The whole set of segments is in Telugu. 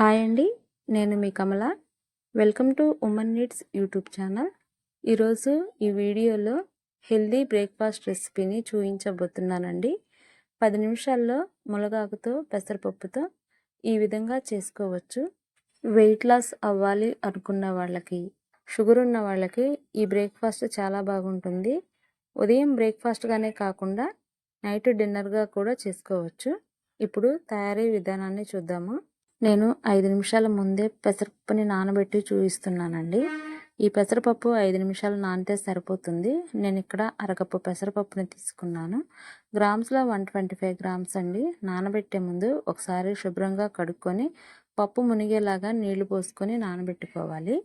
హాయ్ అండి నేను మీ Kamala. Welcome to women needs YouTube channel. ఈరోజు ఈ వీడియోలో హెల్దీ బ్రేక్ఫాస్ట్ రెసిపీని చూపించబోతున్నానండి పది నిమిషాల్లో మునగాకుతో పెసరపప్పుతో ఈ విధంగా చేసుకోవచ్చు. వెయిట్ లాస్ అవ్వాలి అనుకున్న వాళ్ళకి షుగర్ ఉన్న వాళ్ళకి ఈ బ్రేక్ఫాస్ట్ చాలా బాగుంటుంది. ఉదయం బ్రేక్ఫాస్ట్గానే కాకుండా నైట్ డిన్నర్గా కూడా చేసుకోవచ్చు. ఇప్పుడు తయారీ విధానాన్ని చూద్దాము. నేను ఐదు నిమిషాల ముందే పెసరపప్పుని నానబెట్టి చూపిస్తున్నానండి ఈ పెసరపప్పు ఐదు నిమిషాలు నానితే సరిపోతుంది. నేను ఇక్కడ అరకప్పు పెసరపప్పుని తీసుకున్నాను. గ్రామ్స్లో వన్ ట్వంటీ ఫైవ్ గ్రామ్స్ అండి. నానబెట్టే ముందు ఒకసారి శుభ్రంగా కడుక్కొని పప్పు మునిగేలాగా నీళ్ళు పోసుకొని నానబెట్టుకోవాలి.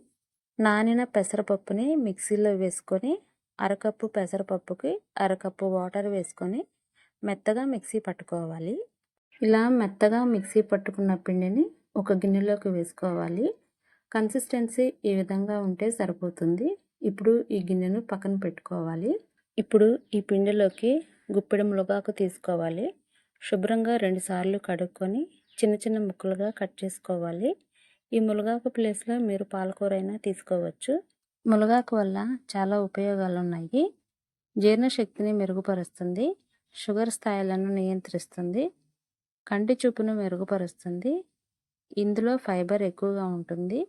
నానిన పెసరపప్పుని మిక్సీలో వేసుకొని అరకప్పు పెసరపప్పుకి అరకప్పు వాటర్ వేసుకొని మెత్తగా మిక్సీ పట్టుకోవాలి. ఇలా మెత్తగా మిక్సీ పట్టుకున్న పిండిని ఒక గిన్నెలోకి వేసుకోవాలి. కన్సిస్టెన్సీ ఈ విధంగా ఉంటే సరిపోతుంది. ఇప్పుడు ఈ గిన్నెను పక్కన పెట్టుకోవాలి. ఇప్పుడు ఈ పిండిలోకి గుప్పెడు ములగాకు తీసుకోవాలి. శుభ్రంగా రెండుసార్లు కడుక్కొని చిన్న చిన్న ముక్కలుగా కట్ చేసుకోవాలి. ఈ ములగాకు ప్లేస్లో మీరు పాలకూర అయినా తీసుకోవచ్చు. ములగాకు వల్ల చాలా ఉపయోగాలు ఉన్నాయి జీర్ణశక్తిని మెరుగుపరుస్తుంది. షుగర్ స్థాయిలను నియంత్రిస్తుంది. కంటి చూపును మెరుగుపరుస్తుంది. ఇందులో ఫైబర్ ఎక్కువగా ఉంటుంది.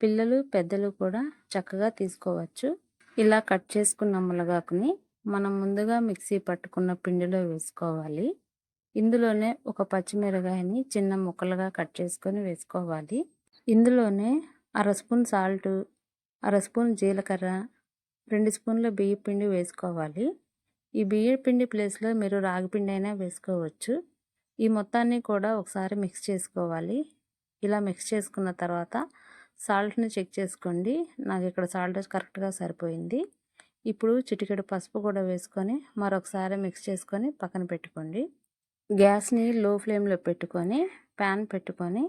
పిల్లలు పెద్దలు కూడా చక్కగా తీసుకోవచ్చు. ఇలా కట్ చేసుకున్న ములగాకుని మనం ముందుగా మిక్సీ పట్టుకున్న పిండిలో వేసుకోవాలి. ఇందులోనే ఒక పచ్చిమిరకాయని చిన్న ముక్కలుగా కట్ చేసుకొని వేసుకోవాలి. ఇందులోనే అర స్పూన్ సాల్ట్ అర స్పూన్ జీలకర్ర రెండు స్పూన్ల బియ్య పిండి వేసుకోవాలి. ఈ బియ్య పిండి ప్లేస్లో మీరు రాగి పిండి అయినా వేసుకోవచ్చు. ఈ మొత్తాన్ని కూడా ఒకసారి మిక్స్ చేసుకోవాలి. ఇలా మిక్స్ చేసుకున్న తర్వాత సాల్ట్ని చెక్ చేసుకోండి. నాకు ఇక్కడ సాల్ట్ కరెక్ట్గా సరిపోయింది. ఇప్పుడు చిటికెడు పసుపు కూడా వేసుకొని మరొకసారి మిక్స్ చేసుకొని పక్కన పెట్టుకోండి. గ్యాస్ని లో ఫ్లేమ్లో పెట్టుకొని ప్యాన్ పెట్టుకొని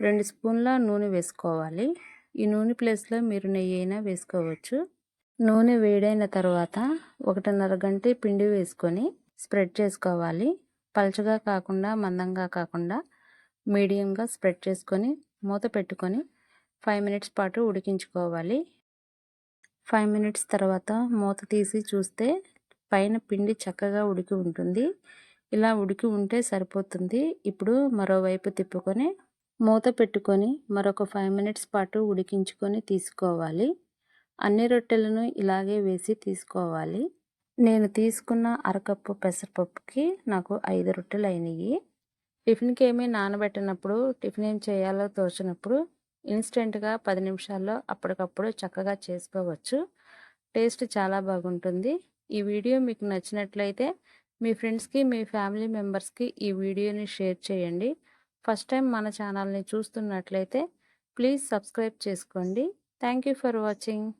రెండు స్పూన్ల నూనె వేసుకోవాలి. ఈ నూనె ప్లేస్లో మీరు నెయ్యి అయినా వేసుకోవచ్చు. నూనె వేడైన తర్వాత ఒకటిన్నర గంట పిండి వేసుకొని స్ప్రెడ్ చేసుకోవాలి. పలుచగా కాకుండా మందంగా కాకుండా మీడియంగా స్ప్రెడ్ చేసుకొని మూత పెట్టుకొని ఫైవ్ మినిట్స్ పాటు ఉడికించుకోవాలి. ఫైవ్ మినిట్స్ తర్వాత మూత తీసి చూస్తే పైన పిండి చక్కగా ఉడికి ఉంటుంది. ఇలా ఉడికి ఉంటే సరిపోతుంది. ఇప్పుడు మరోవైపు తిప్పుకొని మూత పెట్టుకొని మరొక ఫైవ్ మినిట్స్ పాటు ఉడికించుకొని తీసుకోవాలి. అన్ని రొట్టెలను ఇలాగే వేసి తీసుకోవాలి. నేను తీసుకున్న అరకప్పు పెసరపప్పుకి నాకు ఐదు రొట్టెలు అయినాయి టిఫిన్కి ఏమీ నానబెట్టినప్పుడు టిఫిన్ ఏం చేయాలో తోచినప్పుడు ఇన్స్టెంట్గా పది నిమిషాల్లో అప్పటికప్పుడు చక్కగా చేసుకోవచ్చు. టేస్ట్ చాలా బాగుంటుంది. ఈ వీడియో మీకు నచ్చినట్లయితే మీ ఫ్రెండ్స్కి మీ ఫ్యామిలీ మెంబర్స్కి ఈ వీడియోని షేర్ చేయండి. ఫస్ట్ టైం మన ఛానల్ని చూస్తున్నట్లయితే ప్లీజ్ సబ్స్క్రైబ్ చేసుకోండి. Thank for watching.